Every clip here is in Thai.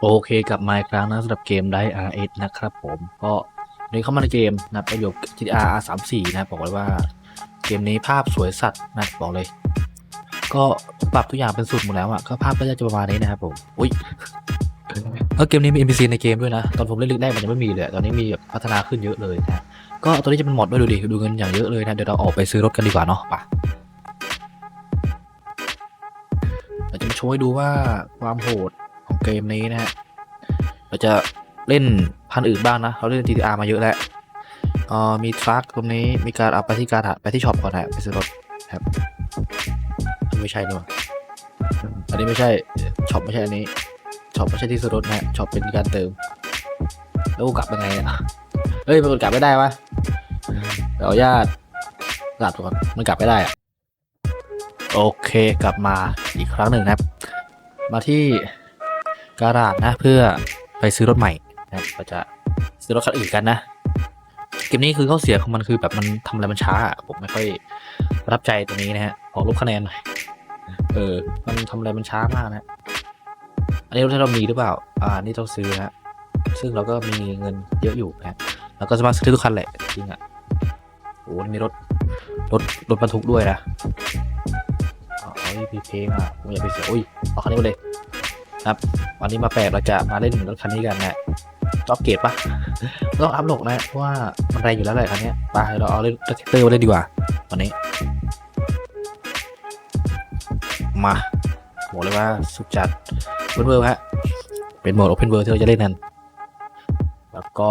โอเคกลับมาอีกครั้งนะสำหรับเกม Die RS นะครับผมก็วันนี้เข้ามาในเกมนะประโยค GTR R34 นะบอกเลยว่าเกมนี้ภาพสวยสัตว์นะบอกเลย ก็ปรับทุกอย่างเป็นสุดหมดแล้วอะก็ภาพก็จะประมาณนี้นะครับผมอุ้ยก็เกมนี้มี NPC ในเกมด้วยนะ ตอนผมเล่นลึกได้มันยังไม่มีเลย ตอนนี้มีพัฒนาขึ้นเยอะเลยนะก็ตอนนี้จะเป็นหมดด้วยดูดิดูเงินอย่างเยอะเลยนะเดี๋ยวเราออกไปซื้อรถกันดีกว่าเนาะไปเราจะมาโชว์ให้ดูว่าความโหด เกมนี้นะฮะเราจะเล่นพันอื่นบ้างนะ เราเล่น GTR มาเยอะแล้วเอ่อมีทรัคตรงนี้มีการเอาไปที่การไปที่ช็อปก่อนนะไปซื้อรถครับไม่ใช่นี่หว่าอันนี้ไม่ใช่ช็อปไม่ใช่อันนี้ช็อปไม่ใช่ที่ซื้อรถนะช็อปเป็นการเติม แล้วกูกลับยังไงเนี่ยเฮ้ยมันกลับไม่ได้วะเดี๋ยวญาตกลับก่อนมันกลับไม่ได้อะโอเคกลับมาอีกครั้งหนึ่งนะครับ มาที่ การาดนะเพื่อไปซื้อรถใหม่นะครับเราจะซื้อรถคันอื่นกันนะเกมนี้คือข้อเสียของมันคือแบบมันทำอะไรมันช้าผมไม่ค่อยประทับใจตรงนี้นะฮะขอลบคะแนนหน่อยเออ มันทำอะไรมันช้ามากนะอันนี้รถที่เรามีหรือเปล่า อ่านี่ต้องซื้อนะซึ่งเราก็มีเงินเยอะอยู่นะเราก็สามารถซื้อทุกคันแหละจริงอะโอ้มีรถรถรถบรรทุกด้วยนะอ๋อเอ้ยมีเพลงอะผมอยากไปเสียอุ้ยเอาคันนี้ไปเลย ครับวันนี้มาแปลกเราจะมาเล่นรถคันนี้กันนะจ็อบเกตปะต้องอัพโหลดนะเพราะว่ามันแรงอยู่แล้วแหละคันนี้ไปเราเอาเล่นรถแท็กเตอร์มาเล่นดีกว่าวันนี้ มาบอกเลยว่าสุดจัดเพื่อนเวิร์ฮะเป็นโหมด Open World ที่เราจะเล่นนั้นแล้วก็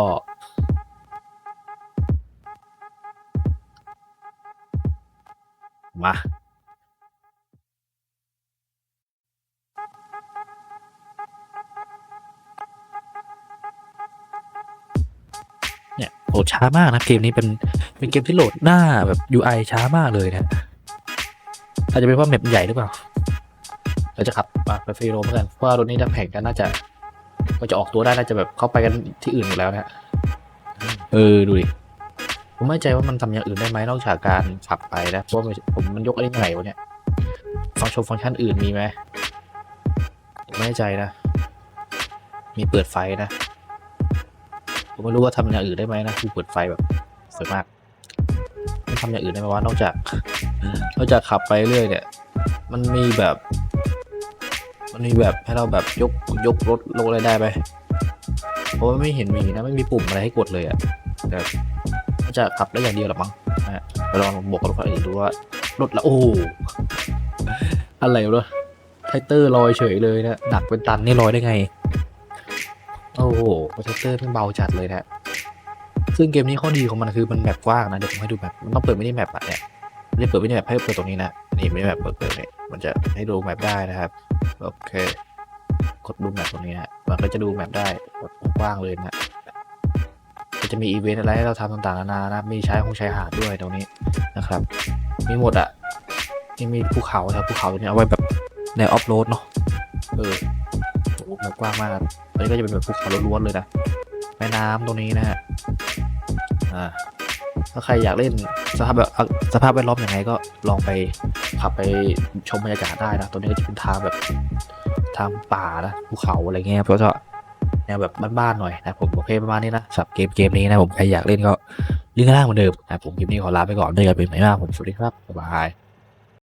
มา หลดช้ามากนะเกมนี้เป็นเป็นเกมที่โหลดหน้าแบบ UI ช้ามากเลยนะอาจจะเป็นเพราะแมปใหญ่หรือเปล่าเราจะขับอะไปฟรีโรมกันเพราะว่ารถนี้ถ้าแข่งกันน่าจะ ก็จะออกตัวได้น่าจะแบบเข้าไปกันที่อื่นหมดแล้วนะเออดูดิผมไม่ใจว่ามันทำอย่างอื่นได้ไหมนอกจากการขับไปนะเพราะว่าผมมันยกอะไรไงวะเนี่ยฟังก์ชันฟังก์ชันอื่นมีไหมผมไม่แน่ใจนะ มีเปิดไฟนะ ผมไม่รู้ว่าทำอย่างอื่นได้ไหมนะคือเปิดไฟแบบสวยมากมันทำอย่างอื่นได้ไหมวะนอกจากนอกจากขับไปเรื่อยเนี่ย มันมีแบบ มันมีแบบให้เราแบบยกยกรถลงอะไรได้ไหมเพราะว่าไม่เห็นมีนะไม่มีปุ่มอะไรให้กดเลยอะแต่จากขับได้อย่างเดียวหรอมั้งนะฮะไปลองบวกกับรถคันอื่นดูว่ารถละโอ้โหอะไรวะไทเตอร์ลอยเฉยเลยนะหนักเป็นตันนี่ลอยได้ไง โอ้โห โปรเจคเตอร์เพิ่งเบาจัดเลยนะซึ่งเกมนี้ข้อดีของมันคือมันแมปกว้างนะเดี๋ยวผมให้ดูแมปมันต้องเปิดไม่ได้แมปอะเนี่ยไม่ได้เปิดไม่ได้แมปให้เปิดตรงนี้นะนี่ไม่ได้แมปเปิดเปิดเนี่ยมันจะให้ดูแมปได้นะครับโอเค กดดูแมปตรงนี้นะมันก็จะดูแมปได้แบบกว้างเลยนะก็จะมีอีเวนต์อะไรให้เราทำต่างๆนานานะมีใช้คงใช้หาดด้วยตรงนี้นะครับ มีหมดอะนี่มีภูเขาครับภูเขาตรงนี้เอาไว้แบบในออฟโรดเนาะเออ แบบกว้างมากอันนี้ก็จะเป็นแบบภูเขาล้วนๆเลยนะแม่น้ำตรงนี้นะฮะอ่าถ้าใครอยากเล่นสภาพแบบสภาพแวดล้อมยังไงก็ลองไปขับไปชมบรรยากาศได้นะตัวนี้ก็จะเป็นทางแบบทางป่านะภูเขาอะไรเงี้ยเพราะว่าแนวแบบบ้านๆหน่อยนะผมโอเคประมาณนี้นะสำหรับเกมเกมนี้นะผมใครอยากเล่นก็ลิงก์ข้างล่างเหมือนเดิมนะผมคลิปนี้ขอลาไปก่อนด้วยกันเป็นไหมมากผมสวัสดีครับบ๊ายบาย